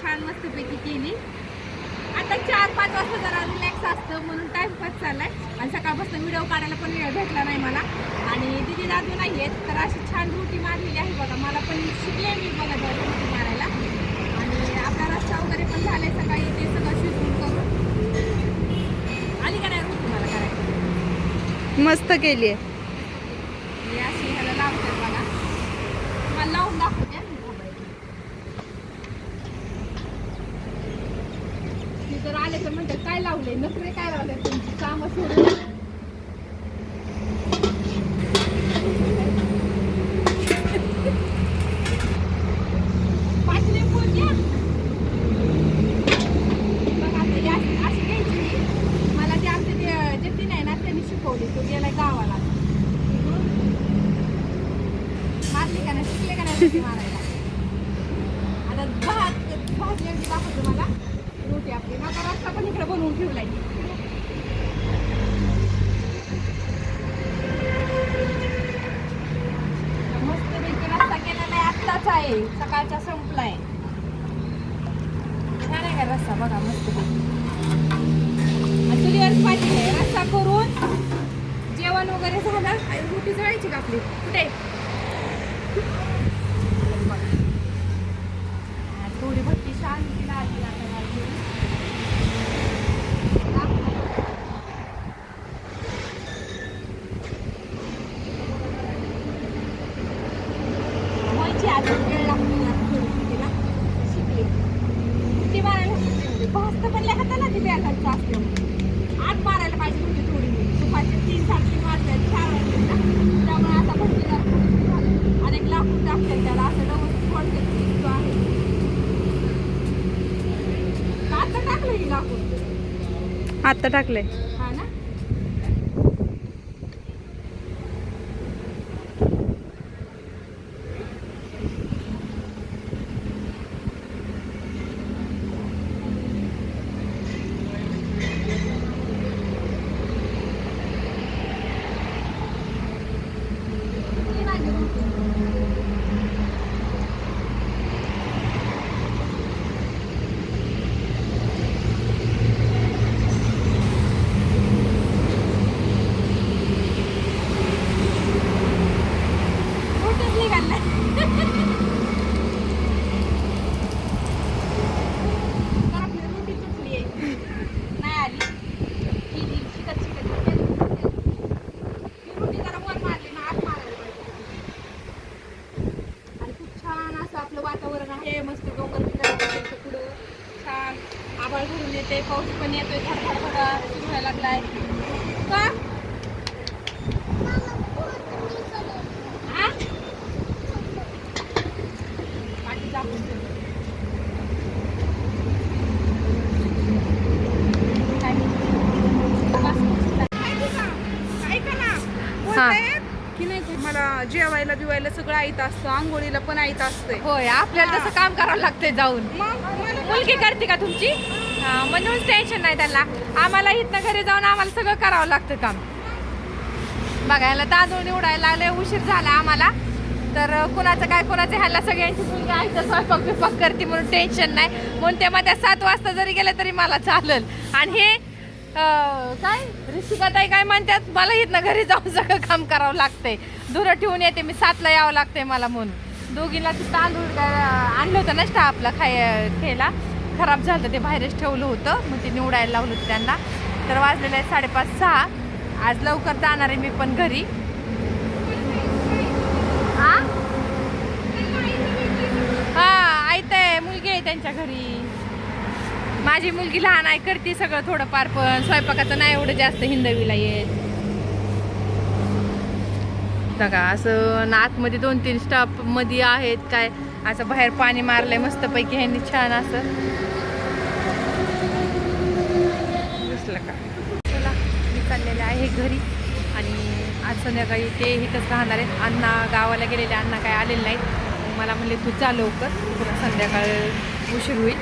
छान मस्तपैकी केली. आता चार पाच वाजता जरा रिलॅक्स असतं म्हणून टाइमपास चाललाय आणि सकाळपासून व्हिडिओ काढायला पण वेळ भेटला नाही मला. आणि दिदी दादू नाही आहेत तर अशी छान रुटी मारलेली आहे बघा. मला पण शिकले मी बघा रुटी मारायला. आणि आपला रस्ता वगैरे पण झालाय सकाळी ते सगळं शिजवून करून. आली का नाही रुटी मला करायला? मस्त केली आहे. अशी ह्याला लावते बघा. मला लावून दाखवते मी मोबाईल ती जर आले तर म्हणते काय लावले नखरे काय लावले तुमची? कामं सोडून पाच लिंबू द्या. बघा आता ही अशी घ्यायची मला ते आमचे ते जतीन आहे ना त्यांनी शिकवली. तो गेलाय गावाला. मारली का नाही? शिकले का नाही मारायला? आता भात भाजी अगदी दाखवतो मला. रोटी आपली. आता रस्ता पण इकडे बनवून ठेवलाय. मस्त पैकी रस्ता केलेला आहे आत्ताच आहे. सकाळचा संपलाय. छान आहे का रस्ता बघा मस्त पैकी. आणि पाहिजे रस्ता करून जेवण वगैरे झालं. आणि रोटी जळायची का आपली? कुठे आणि थोडी भक्ती शांती लागली आता लागली. व्हायची आता वेळ शिकली. ती मारायला शिकली म्हणजे. भाजतं ती बॅगाचं असल्यामुळे. आत मारायला पाहिजे होती थोडी दुपारचे तीन साडेतीन चार वाजले ना त्यामुळे आता भक्तीला थोडीशी आणि एक लाकूड टाकते त्याला असं व्यवस्थित फोडते आहे आता टाकलं ही लाकूड टाकलंय हा ना किती वाजले रोटी? रोटीच निघाल्या. तर आपली रोटी तुटली आहे. नाही आली. केली, शिकत शिकत केली. ही रोटी जरा वर मारली ना आत मारायला पाहिजे. आणि खूप छान असं आपलं वातावरण आहे. मस्त डोंगर पुढं. छान. आभाळ भरून येते पाऊस पण येतोय. थोडा थोडा थोडा सुरू व्हायला लागलाय. का? आ? का? नाही? मला जेवायला बिवायला सगळं ऐत असतं आंघोळीला पण ऐत असतंय. होय आपल्याला तसं काम करावं लागतंय जाऊन. मग मला मुलगी करते का तुमची? हा, म्हणून टेन्शन नाही त्याला. आम्हाला इथनं घरी जाऊन आम्हाला सगळं करावं लागतं काम. बघायला तांदूळ निवडायला लागले उशीर झाला आम्हाला. तर कुणाचं काय कुणाचं ह्याला सगळ्यांची मुलगी आहे तर स्वयंपाक बिपाक करते म्हणून टेन्शन नाही. म्हणून ते मध्ये सात वाजता जरी गेलं तरी मला चालेल. आणि हे काय? ऋषिकाताई काय म्हणतात? मला इथनं घरी जाऊन सगळं काम करावं लागतंय. धुरं ठेवून येते मी सातला यावं लागतंय मला म्हणून. दोघीला ते तांदूळ आणलं होतं ना आपला खाय खेळला खराब झालं होतं, ते बाहेरच ठेवलं होतं. मग ते निवडायला लावलं होतं त्यांना. तर वाजलेलं आहे साडेपाच सहा. आज लवकर जाणार आहे मी पण घरी. हा हा आहे मुलगी आहे त्यांच्या घरी. माझी मुलगी लहान आहे करते सगळं थोडंफार पण स्वयंपाकाचं नाही एवढं जास्त हिंदवीला येत. बघा असं ना आतमध्ये दोन तीन स्टॉपमध्ये आहेत काय असं बाहेर पाणी मारलंय मस्तपैकी ह्यांनी छान असं. दिसलं का? चला मी आहे घरी. आणि आज संध्याकाळी ते इथंच राहणार आहेत. अण्णा गावाला गेलेले अण्णा काय आलेले नाहीत. मला म्हणले तू चालव लवकर संध्याकाळ उशीर होईल.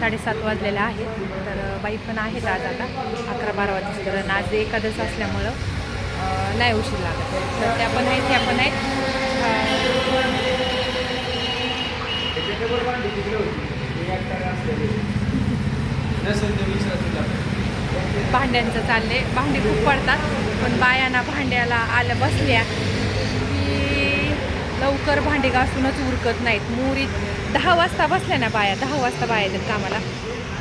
साडेसात वाजलेला आहेत तर बाई पण आहेत आज आता. अकरा बारा वाजता तर आज एकादश असल्यामुळं नाही उशीर लागत. तर त्या पण आहेत त्या पण आहेत. भांड्यांचं चाललंय भांडी खूप पडतात. पण बायांना भांड्याला आलं बसल्या की लवकर भांडे घासूनच उरकत नाहीत. मुरीत दहा वाजता बसल्या ना बाया दहा वाजता बाया येतात कामाला.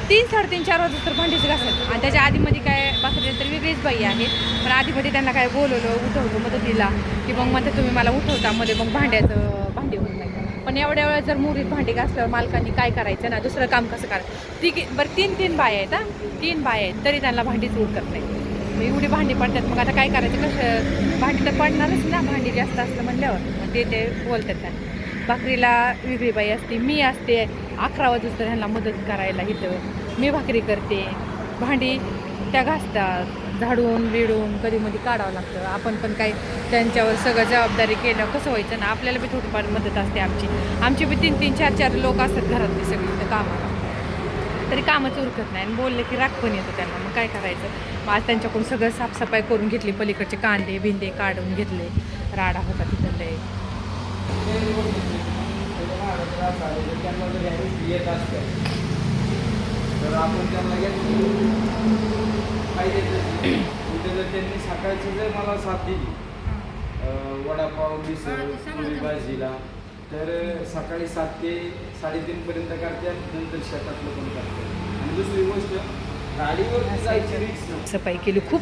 तीन साडेतीन चार वाजता तर भांडीच घासत आणि त्याच्या आधीमध्ये म्हणजे काय बाकी तर वेगळीच बाई आहे पण आधीमध्ये म्हणजे त्यांना काय बोलवलं उठवलं मदतीला की मग म्हणते तुम्ही मला उठवता मध्ये मग भांड्याचं भांडी होत नाही. पण एवढ्या वेळा जर मुरीत भांडी घासल्यावर मालकांनी काय करायचं ना दुसरं काम कसं करायचं? ती बरं तीन तीन बाया आहेत हा. तीन बाया आहेत तरी त्यांना भांडीच उरकत नाही. मग एवढी भांडी पडतात. मग आता काय करायचं? कसं भांडी तर पडणारच ना भांडी जास्त असलं म्हणल्यावर. मग ते ते बोलतात त्यांना भाकरीला वेगळी बाई असते मी असते. अकरा वाजता ह्यांना मदत करायला इथं. मी भाकरी करते. भांडी त्या घासतात. झाडून बिडून कधी मध्ये काढावं लागतं. आपण पण काही त्यांच्यावर सगळं जबाबदारी केलं कसं व्हायचं ना आपल्याला बी थोडीफार मदत असते आमची. आमची बी तीन तीन चार चार लोक असतात घरातली सगळी इथं कामाला. तरी कामच उरकत नाही आणि बोलले की राग पण येतो त्यांना. मग काय करायचं? मग आज त्यांच्याकडून सगळं साफसफाई करून घेतली. पलीकडचे कांदे भिंदे काढून घेतले. राडा होता त्यांना जर येत असतं तर आपण त्यांना पाहिजे. उद्या जर त्यांनी सकाळची जर मला साथ दिली वडापाव मिसळ पोळी भाजीला तर सकाळी सात ते साडेतीन पर्यंत करतात नंतर शेतातलं पण करतात. आणि दुसरी गोष्ट गाडीवर जायची रिक्स सफाई केली खूप